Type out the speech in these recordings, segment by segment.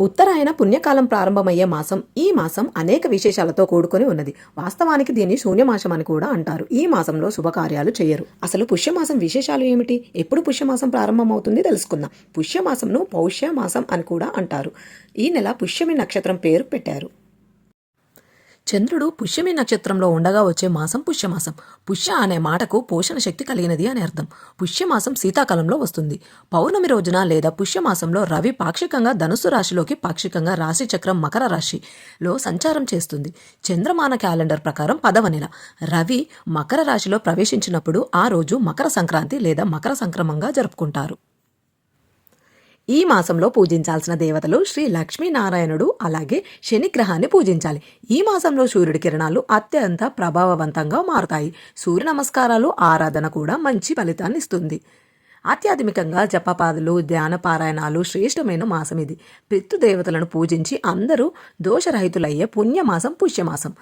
ఉత్తరాయణ పుణ్యకాలం ప్రారంభమయ్యే మాసం ఈ మాసం అనేక విశేషాలతో కూడుకొని ఉన్నది. వాస్తవానికి దీన్ని శూన్యమాసం అని కూడా అంటారు. ఈ మాసంలో శుభకార్యాలు చేయరు. అసలు పుష్యమాసం విశేషాలు ఏమిటి? ఎప్పుడు పుష్యమాసం ప్రారంభమవుతుంది తెలుసుకుందాం. పుష్యమాసంను పౌష్యమాసం అని కూడా అంటారు. ఈ నెల పుష్యమి నక్షత్రం పేరు పెట్టారు. చంద్రుడు పుష్యమి నక్షత్రంలో ఉండగా వచ్చే మాసం పుష్యమాసం. పుష్య అనే మాటకు పోషణ శక్తి కలిగినది అని అర్థం. పుష్యమాసం శీతాకాలంలో వస్తుంది. పౌర్ణమి రోజున లేదా పుష్యమాసంలో రవి పాక్షికంగా ధనుసు రాశిలోకి పాక్షికంగా రాశి చక్రం మకర రాశిలో సంచారం చేస్తుంది. చంద్రమాన క్యాలెండర్ ప్రకారం పదవ నెల. రవి మకర రాశిలో ప్రవేశించినప్పుడు ఆ రోజు మకర సంక్రాంతి లేదా మకర సంక్రమంగా జరుపుకుంటారు. ఈ మాసంలో పూజించాల్సిన దేవతలు శ్రీ లక్ష్మీనారాయణుడు అలాగే శనిగ్రహాన్ని పూజించాలి. ఈ మాసంలో సూర్యుడి కిరణాలు అత్యంత ప్రభావవంతంగా మారుతాయి. సూర్య నమస్కారాలు ఆరాధన కూడా మంచి ఫలితాన్ని ఇస్తుంది. ఆధ్యాత్మికంగా జపపాదులు ధ్యాన పారాయణాలు శ్రేష్టమైన మాసం ఇది పితృదేవతలను పూజించి అందరూ దోషరహితులయ్యే పుణ్యమాసం పుష్యమాసం.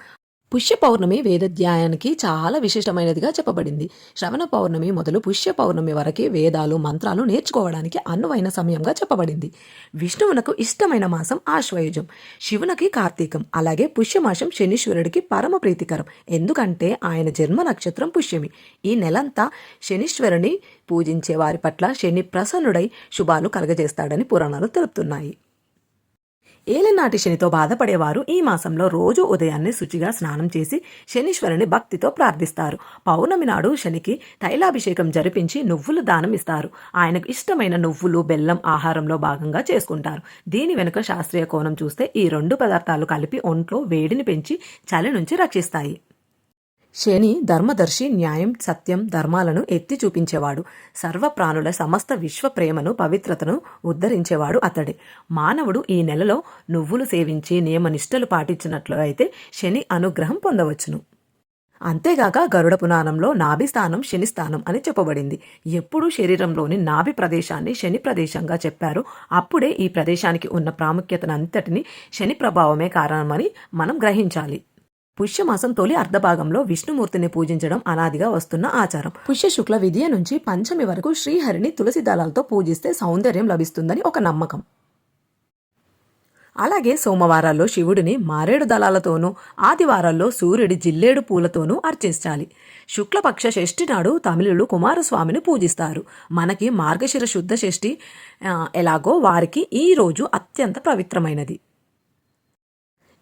పుష్య పౌర్ణమి వేదధ్యాయానికి చాలా విశిష్టమైనదిగా చెప్పబడింది. శ్రవణ పౌర్ణమి మొదలు పుష్య పౌర్ణమి వరకే వేదాలు మంత్రాలు నేర్చుకోవడానికి అనువైన సమయంగా చెప్పబడింది. విష్ణువునకు ఇష్టమైన మాసం ఆశ్వయుజం. శివునికి కార్తీకం అలాగే పుష్యమాసం శనీశ్వరుడికి పరమ ప్రీతికరం. ఎందుకంటే ఆయన జన్మ నక్షత్రం పుష్యమి. ఈ నెలంతా శనీశ్వరుని పూజించే వారి పట్ల శని ప్రసన్నుడై శుభాలు కలగజేస్తాడని పురాణాలు తెలుపుతున్నాయి. ఏలినాటి శనితో బాధపడేవారు ఈ మాసంలో రోజు ఉదయాన్నే శుచిగా స్నానం చేసి శనీశ్వరుని భక్తితో ప్రార్థిస్తారు. పౌర్ణమి నాడు శనికి తైలాభిషేకం జరిపించి నువ్వులు దానం ఇస్తారు. ఆయనకు ఇష్టమైన నువ్వులు బెల్లం ఆహారంలో భాగంగా చేసుకుంటారు. దీని వెనుక శాస్త్రీయ కోణం చూస్తే ఈ రెండు పదార్థాలు కలిపి ఒంట్లో వేడిని పెంచి చలి నుంచి రక్షిస్తాయి. శని ధర్మదర్శి న్యాయం సత్యం ధర్మాలను ఎత్తి చూపించేవాడు. సర్వప్రాణుల సమస్త విశ్వ ప్రేమను పవిత్రతను ఉద్ధరించేవాడు అతడే. మానవుడు ఈ నెలలో నువ్వులు సేవించి నియమనిష్టలు పాటించినట్లు అయితే శని అనుగ్రహం పొందవచ్చును. అంతేగాక గరుడ పురాణంలో నాభి స్థానం శని స్థానం అని చెప్పబడింది. ఎప్పుడు శరీరంలోని నాభి ప్రదేశాన్ని శని ప్రదేశంగా చెప్పారో. అప్పుడే ఈ ప్రదేశానికి ఉన్న ప్రాముఖ్యతనంతటిని శని ప్రభావమే కారణమని మనం గ్రహించాలి. పుష్యమాసం తొలి అర్ధభాగంలో విష్ణుమూర్తిని పూజించడం అనాదిగా వస్తున్న ఆచారం. పుష్య శుక్ల విద్య నుంచి పంచమి వరకు శ్రీహరిని తులసి దళాలతో పూజిస్తే సౌందర్యం లభిస్తుందని ఒక నమ్మకం. అలాగే సోమవారాల్లో శివుడిని మారేడు దళాలతోనూ ఆదివారాల్లో సూర్యుడి జిల్లేడు పూలతోనూ అర్చించాలి. శుక్లపక్ష షష్ఠి నాడు తమిళులు కుమారస్వామిని పూజిస్తారు. మనకి మార్గశిర శుద్ధ షష్ఠి ఎలాగో వారికి ఈ రోజు అత్యంత పవిత్రమైనది.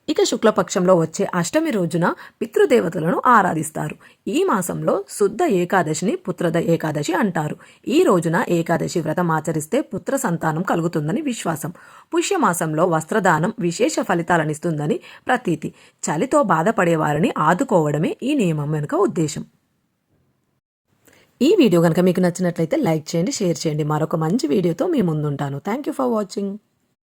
ఇక శుక్లపక్షంలో వచ్చే అష్టమి రోజున పితృదేవతలను ఆరాధిస్తారు. ఈ మాసంలో శుద్ధ ఏకాదశిని పుత్రద ఏకాదశి అంటారు. ఈ రోజున ఏకాదశి వ్రతం ఆచరిస్తే పుత్ర సంతానం కలుగుతుందని విశ్వాసం. పుష్యమాసంలో వస్త్రదానం విశేష ఫలితాలనిస్తుందని ప్రతీతి. చలితో బాధపడే వారిని ఆదుకోవడమే ఈ నియమం వెనుక ఉద్దేశం. ఈ వీడియో కనుక మీకు నచ్చినట్లయితే లైక్ చేయండి షేర్ చేయండి. మరొక మంచి వీడియోతో మీ ముందుంటాను. Thank you for watching.